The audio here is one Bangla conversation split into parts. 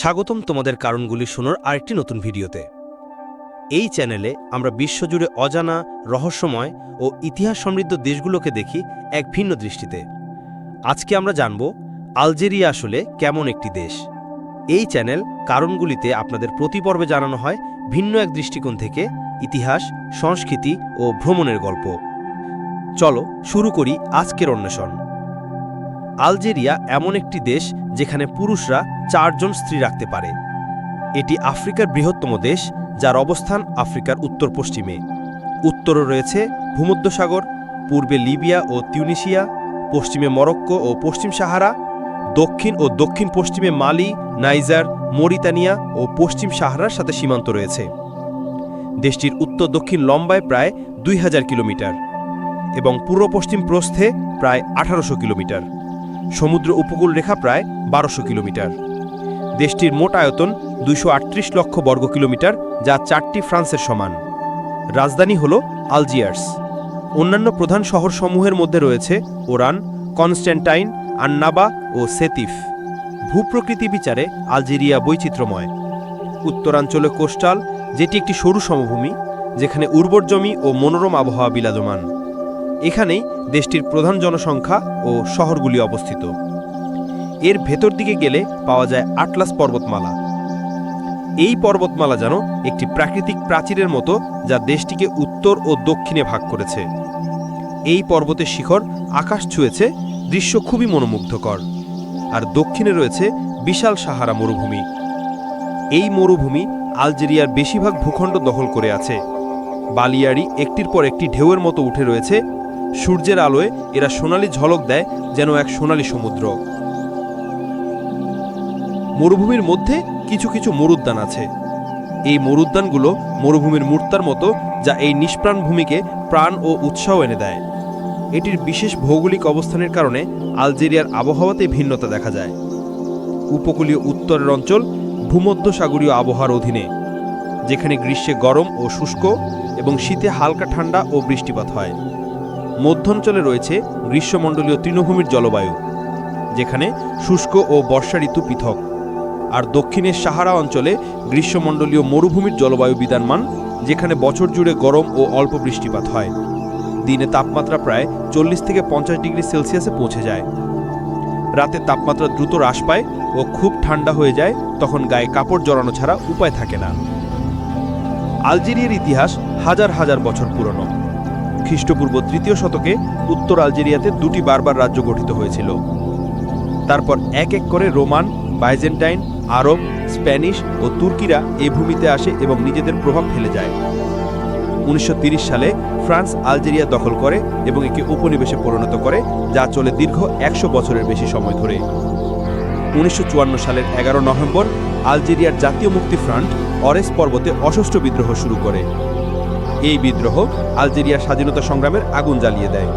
স্বাগতম তোমাদের কারণগুলি শোনার আরেকটি নতুন ভিডিওতে। এই চ্যানেলে আমরা বিশ্বজুড়ে অজানা, রহস্যময় ও ইতিহাস সমৃদ্ধ দেশগুলোকে দেখি এক ভিন্ন দৃষ্টিতে। আজকে আমরা জানব আলজেরিয়া আসলে কেমন একটি দেশ। এই চ্যানেল কারণগুলিতে আপনাদের প্রতি পর্বে জানানো হয় ভিন্ন এক দৃষ্টিকোণ থেকে ইতিহাস, সংস্কৃতি ও ভ্রমণের গল্প। চলো শুরু করি আজকের অন্বেষণ। আলজেরিয়া এমন একটি দেশ যেখানে পুরুষরা চারজন স্ত্রী রাখতে পারে। এটি আফ্রিকার বৃহত্তম দেশ, যার অবস্থান আফ্রিকার উত্তর পশ্চিমে উত্তরে রয়েছে ভূমধ্যসাগর, পূর্বে লিবিয়া ও তিউনিশিয়া পশ্চিমে মরক্কো ও পশ্চিম সাহারা, দক্ষিণ ও দক্ষিণ পশ্চিমে মালি, নাইজার, মরিতানিয়া ও পশ্চিম সাহারার সাথে সীমান্ত রয়েছে। দেশটির উত্তর দক্ষিণ লম্বায় প্রায় দুই হাজার কিলোমিটার এবং পূর্ব পশ্চিম প্রস্থে প্রায় আঠারোশো কিলোমিটার। সমুদ্র উপকূল রেখা প্রায় বারোশো কিলোমিটার। দেশটির মোট আয়তন দুইশো আটত্রিশ লক্ষ বর্গ কিলোমিটার, যা চারটি ফ্রান্সের সমান। রাজধানী হল আলজিয়ার্স। অন্যান্য প্রধান শহরসমূহের মধ্যে রয়েছে ওরান, কনস্ট্যান্টাইন, আন্নাবা ও সেতিফ। ভূপ্রকৃতি বিচারে আলজেরিয়া বৈচিত্র্যময়। উত্তরাঞ্চলে কোস্টাল, যেটি একটি সরু সমভূমি, যেখানে উর্বর জমি ও মনোরম আবহাওয়া বিরাজমান। এখানেই দেশটির প্রধান জনসংখ্যা ও শহরগুলি অবস্থিত। এর ভেতর দিকে গেলে পাওয়া যায় আটলাস পর্বতমালা। এই পর্বতমালা যেন একটি প্রাকৃতিক প্রাচীরের মতো যা দেশটিকে উত্তর ও দক্ষিণে ভাগ করেছে। এই পর্বতের শিখর আকাশ ছুঁয়েছে, দৃশ্য খুবই মনোমুগ্ধকর। আর দক্ষিণে রয়েছে বিশাল সাহারা মরুভূমি। এই মরুভূমি আলজেরিয়ার বেশিরভাগ ভূখণ্ড দখল করে আছে। বালিয়াড়ি একটির পর একটি ঢেউয়ের মতো উঠে রয়েছে সূর্যের আলোয় এরা সোনালি ঝলক দেয় যেন এক সোনালি সমুদ্র। মরুভূমির মধ্যে কিছু কিছু মরুদ্যান আছে। এই মরুদ্যানগুলো মরুভূমির মূর্তার মতো যা এই নিষ্প্রাণ ভূমিকে প্রাণ ও উৎসাহ এনে দেয়। এটির বিশেষ ভৌগোলিক অবস্থানের কারণে আলজেরিয়ার আবহাওয়াতে ভিন্নতা দেখা যায়। উপকূলীয় উত্তরের অঞ্চল ভূমধ্যসাগরীয় আবহাওয়ার অধীনে, যেখানে গ্রীষ্মে গরম ও শুষ্ক এবং শীতে হালকা ঠান্ডা ও বৃষ্টিপাত হয়। মধ্যাঞ্চলে রয়েছে গ্রীষ্মমণ্ডলীয় তৃণভূমির জলবায়ু, যেখানে শুষ্ক ও বর্ষা ঋতু পৃথক। আর দক্ষিণের সাহারা অঞ্চলে গ্রীষ্মমণ্ডলীয় মরুভূমির জলবায়ু বিদ্যমান, যেখানে বছর জুড়ে গরম ও অল্প বৃষ্টিপাত হয়। দিনে তাপমাত্রা প্রায় চল্লিশ থেকে পঞ্চাশ ডিগ্রি সেলসিয়াসে পৌঁছে যায়। রাতে তাপমাত্রা দ্রুত হ্রাস পায় ও খুব ঠান্ডা হয়ে যায়, তখন গায়ে কাপড় জড়ানো ছাড়া উপায় থাকে না। আলজেরিয়ার ইতিহাস হাজার হাজার বছর পুরনো। খ্রিস্টপূর্ব তৃতীয় শতকে উত্তর আলজেরিয়াতে দুটি বারবার রাজ্য গঠিত হয়েছিল। তারপর এক এক করে রোমান, বাইজেন্টাইন আরব স্প্যানিশ ও তুর্কিরা এই ভূমিতে আসে এবং নিজেদের প্রভাব ফেলে যায়। উনিশশো সালে ফ্রান্স আলজেরিয়া দখল করে এবং একে উপনিবেশে পরিণত করে, যা চলে দীর্ঘ একশো বছরের বেশি সময় ধরে। উনিশশো চুয়ান্ন সালের এগারো নভেম্বর আলজেরিয়ার জাতীয় মুক্তি ফ্রন্ট অরেস পর্বতে অসষ্ট বিদ্রোহ শুরু করে। এই বিদ্রোহ আলজেরিয়ার স্বাধীনতা সংগ্রামের আগুন জ্বালিয়ে দেয়।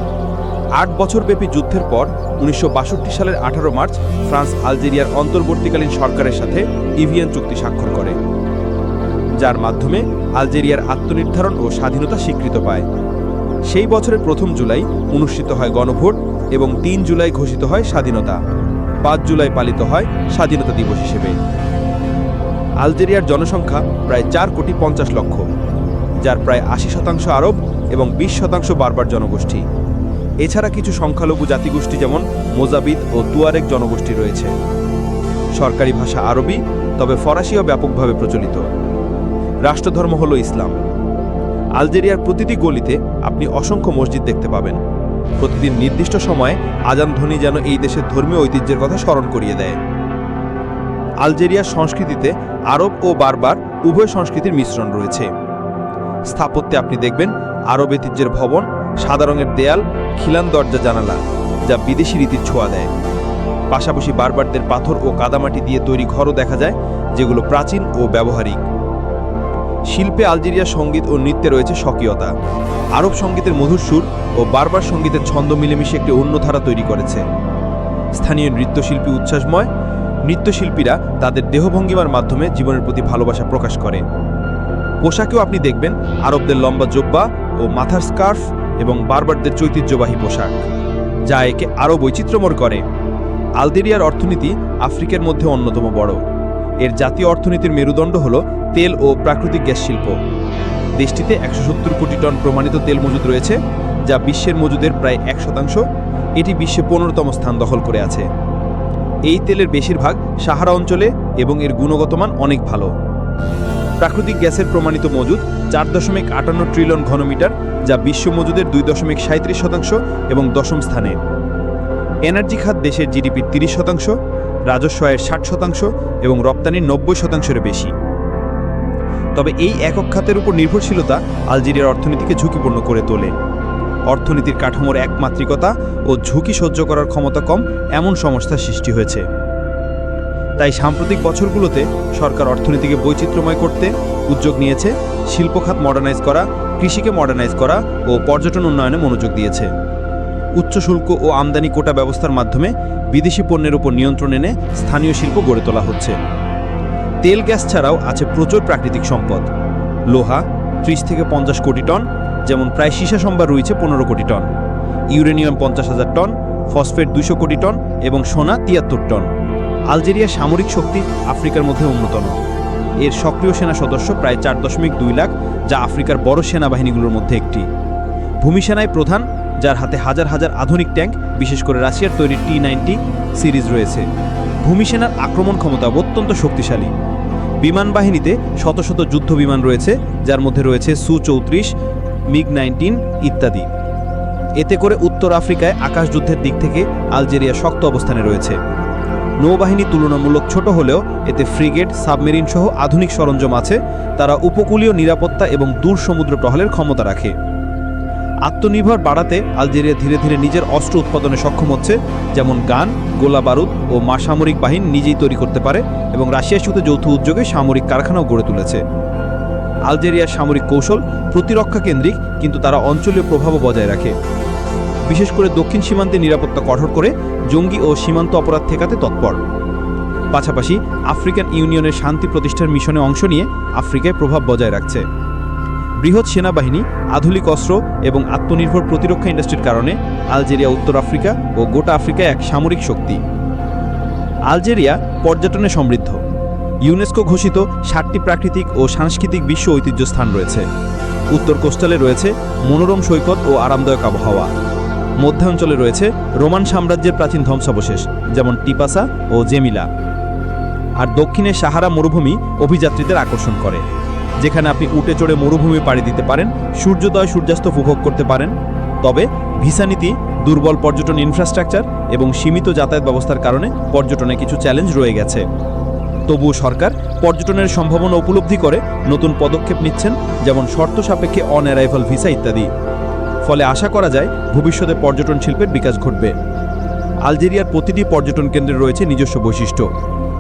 আট বছরব্যাপী যুদ্ধের পর উনিশশো বাষট্টি সালের আঠারো মার্চ ফ্রান্স আলজেরিয়ার অন্তর্বর্তীকালীন সরকারের সাথে ইভিয়ান চুক্তি স্বাক্ষর করে, যার মাধ্যমে আলজেরিয়ার আত্মনির্ধারণ ও স্বাধীনতা স্বীকৃত পায়। সেই বছরের প্রথম জুলাই অনুষ্ঠিত হয় গণভোট এবং তিন জুলাই ঘোষিত হয় স্বাধীনতা। পাঁচ জুলাই পালিত হয় স্বাধীনতা দিবস হিসেবে। আলজেরিয়ার জনসংখ্যা প্রায় চার কোটি পঞ্চাশ লক্ষ। যার প্রায় আশি শতাংশ আরব এবং বিশ শতাংশ বারবার জনগোষ্ঠী। এছাড়া কিছু সংখ্যালঘু জাতিগোষ্ঠী যেমন মোজাবিদ ও তুয়ারেক জনগোষ্ঠী রয়েছে। সরকারি ভাষা আরবি, তবে ফরাসিও ব্যাপকভাবে প্রচলিত। রাষ্ট্রধর্ম হল ইসলাম। আলজেরিয়ার প্রতিটি গলিতে আপনি অসংখ্য মসজিদ দেখতে পাবেন। প্রতিদিন নির্দিষ্ট সময়ে আজান ধ্বনি যেন এই দেশের ধর্মীয় ঐতিহ্যের কথা স্মরণ করিয়ে দেয়। আলজেরিয়ার সংস্কৃতিতে আরব ও বারবার উভয় সংস্কৃতির মিশ্রণ রয়েছে। স্থাপত্যে আপনি দেখবেন আরব ঐতিহ্যের ভবন, সাদা রঙের দেয়াল, খিলান দরজা জানালা, যা বিদেশি রীতির ছোঁয়া দেয়। পাশাপাশি বারবারদের পাথর ও কাদামাটি দিয়ে তৈরি ঘরও দেখা যায়, যেগুলো প্রাচীন ও ব্যবহারিক। শিল্পে আলজেরিয়া সংগীত ও নৃত্যে রয়েছে স্বকীয়তা। আরব সঙ্গীতের মধুর সুর ও বারবার সঙ্গীতের ছন্দ মিলেমিশে একটি অন্য ধারা তৈরি করেছে। স্থানীয় নৃত্যশিল্পী উচ্ছ্বাসময়, নৃত্যশিল্পীরা তাদের দেহভঙ্গিমার মাধ্যমে জীবনের প্রতি ভালোবাসা প্রকাশ করে। পোশাকেও আপনি দেখবেন আরবদের লম্বা জোব্বা ও মাথার স্কার্ফ এবং বারবারদের চৈতিহ্যবাহী পোশাক, যা একে আরও বৈচিত্র্যময় করে। আলজেরিয়ার অর্থনীতি আফ্রিকার মধ্যে অন্যতম বড়। এর জাতীয় অর্থনীতির মেরুদণ্ড হল তেল ও প্রাকৃতিক গ্যাস শিল্প। দেশটিতে একশো সত্তর কোটি টন প্রমাণিত তেল মজুদ রয়েছে, যা বিশ্বের মজুদের প্রায় এক শতাংশ। এটি বিশ্বে পনেরোতম স্থান দখল করে আছে। এই তেলের বেশিরভাগ সাহারা অঞ্চলে এবং এর গুণগত মান অনেক ভালো। প্রাকৃতিক গ্যাসের প্রমাণিত মজুদ চার দশমিক আটান্ন ট্রিলিয়ন ঘনমিটার, যা বিশ্ব মজুদের দুই দশমিক সাঁত্রিশ শতাংশ এবং দশম স্থানে। এনার্জি খাত দেশের জিডিপির তিরিশ শতাংশ রাজস্ব আয়ের ষাট শতাংশ এবং রপ্তানির নব্বই শতাংশের বেশি। তবে এই একক খাতের উপর নির্ভরশীলতা আলজেরিয়ার অর্থনীতিকে ঝুঁকিপূর্ণ করে তোলে। অর্থনীতির কাঠামোর একমাত্রিকতা ও ঝুঁকি সহ্য করার ক্ষমতা কম এমন সমস্যার সৃষ্টি হয়েছে। তাই সাম্প্রতিক বছরগুলোতে সরকার অর্থনীতিকে বৈচিত্র্যময় করতে উদ্যোগ নিয়েছে শিল্প খাত মডার্নাইজ করা, কৃষিকে মডার্নাইজ করা ও পর্যটন উন্নয়নে মনোযোগ দিয়েছে। উচ্চ শুল্ক ও আমদানি কোটা ব্যবস্থার মাধ্যমে বিদেশি পণ্যের উপর নিয়ন্ত্রণ এনে স্থানীয় শিল্প গড়ে তোলা হচ্ছে। তেল গ্যাস ছাড়াও আছে প্রচুর প্রাকৃতিক সম্পদ। লোহা, ত্রিশ থেকে পঞ্চাশ কোটি টন, যেমন প্রায় সীসা সম্ভার রয়েছে পনেরো কোটি টন। ইউরেনিয়াম পঞ্চাশ হাজার টন, ফসফেট দুশো কোটি টন এবং সোনা তিয়াত্তর টন। আলজেরিয়ার সামরিক শক্তি আফ্রিকার মধ্যে অন্যতম। এর সক্রিয় সেনা সদস্য প্রায় চার দশমিক দুই লাখ, যা আফ্রিকার বড় সেনাবাহিনীগুলোর মধ্যে একটি। ভূমিসেনায় প্রধান, যার হাতে হাজার হাজার আধুনিক ট্যাঙ্ক, বিশেষ করে রাশিয়ার তৈরি টি নাইনটি সিরিজ রয়েছে। ভূমিসেনার আক্রমণ ক্ষমতা অত্যন্ত শক্তিশালী। বিমান বাহিনীতে শত শত যুদ্ধ বিমান রয়েছে, যার মধ্যে রয়েছে সু চৌত্রিশ, মিগ নাইনটিন ইত্যাদি। এতে করে উত্তর আফ্রিকায় আকাশ যুদ্ধের দিক থেকে আলজেরিয়া শক্ত অবস্থানে রয়েছে। নৌবাহিনী তুলনামূলক ছোট হলেও এতে ফ্রিগেট, সাবমেরিন সহ আধুনিক সরঞ্জাম আছে। তারা উপকূলীয় নিরাপত্তা এবং দূর সমুদ্র টহলের ক্ষমতা রাখে। আত্মনির্ভর বাড়াতে আলজেরিয়া ধীরে ধীরে নিজের অস্ত্র উৎপাদনে সক্ষম হচ্ছে, যেমন গান, গোলা বারুদ ও মা সামরিক বাহিনী নিজেই তৈরি করতে পারে এবং রাশিয়ার সাথে যৌথ উদ্যোগে সামরিক কারখানাও গড়ে তুলেছে। আলজেরিয়ার সামরিক কৌশল প্রতিরক্ষা কেন্দ্রিক, কিন্তু তারা অঞ্চলীয় প্রভাবও বজায় রাখে। বিশেষ করে দক্ষিণ সীমান্তে নিরাপত্তা কঠোর করে জঙ্গি ও সীমান্ত অপরাধ ঠেকাতে তৎপর। পাশাপাশি আফ্রিকান ইউনিয়নের শান্তি প্রতিষ্ঠার মিশনে অংশ নিয়ে আফ্রিকায় প্রভাব বজায় রাখছে। বৃহৎ সেনাবাহিনী, আধুনিক অস্ত্র এবং আত্মনির্ভর প্রতিরক্ষা ইন্ডাস্ট্রির কারণে আলজেরিয়া, উত্তর আফ্রিকা ও গোটা আফ্রিকায় এক সামরিক শক্তি। আলজেরিয়া পর্যটনে সমৃদ্ধ। ইউনেস্কো ঘোষিত ষাটটি প্রাকৃতিক ও সাংস্কৃতিক বিশ্ব ঐতিহ্য স্থান রয়েছে। উত্তর কোস্টালে রয়েছে মনোরম সৈকত ও আরামদায়ক আবহাওয়া। মধ্যাঞ্চলে রয়েছে রোমান সাম্রাজ্যের প্রাচীন ধ্বংসাবশেষ, যেমন টিপাসা ও জেমিলা। আর দক্ষিণে সাহারা মরুভূমি অভিযাত্রীদের আকর্ষণ করে, যেখানে আপনি উটে চড়ে মরুভূমি পাড়ি দিতে পারেন, সূর্যোদয় সূর্যাস্ত উপভোগ করতে পারেন। তবে ভিসা নীতি, দুর্বল পর্যটন ইনফ্রাস্ট্রাকচার এবং সীমিত যাতায়াত ব্যবস্থার কারণে পর্যটনে কিছু চ্যালেঞ্জ রয়ে গেছে। তবুও সরকার পর্যটনের সম্ভাবনা উপলব্ধি করে নতুন পদক্ষেপ নিচ্ছেন, যেমন শর্ত সাপেক্ষে অন অ্যারাইভাল ভিসা ইত্যাদি। ফলে আশা করা যায় ভবিষ্যতে পর্যটন শিল্পের বিকাশ ঘটবে। আলজেরিয়ার প্রতিটি পর্যটন কেন্দ্রে রয়েছে নিজস্ব বৈশিষ্ট্য।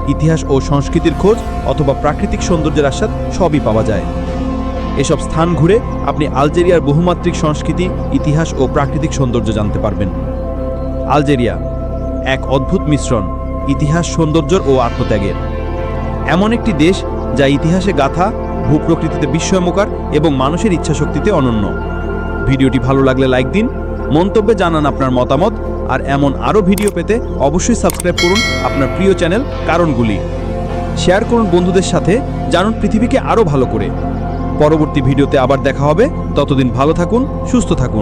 ইতিহাস ও সংস্কৃতির খোঁজ অথবা প্রাকৃতিক সৌন্দর্যের আস্বাদ সবই পাওয়া যায়। এসব স্থান ঘুরে আপনি আলজেরিয়ার বহুমাত্রিক সংস্কৃতি, ইতিহাস ও প্রাকৃতিক সৌন্দর্য জানতে পারবেন। আলজেরিয়া, এক অদ্ভুত মিশ্রণ, ইতিহাস, সৌন্দর্য ও আত্মত্যাগের। এমন একটি দেশ যা ইতিহাসে গাথা, ভূপ্রকৃতিতে বিস্ময়মকার এবং মানুষের ইচ্ছাশক্তিতে অনন্য। ভিডিওটি ভালো লাগলে লাইক দিন, মন্তব্যে জানান আপনার মতামত, আর এমন আরও ভিডিও পেতে অবশ্যই সাবস্ক্রাইব করুন আপনার প্রিয় চ্যানেল কারণগুলি। শেয়ার করুন বন্ধুদের সাথে, জানুন পৃথিবীকে আরও ভালো করে। পরবর্তী ভিডিওতে আবার দেখা হবে, ততদিন ভালো থাকুন, সুস্থ থাকুন।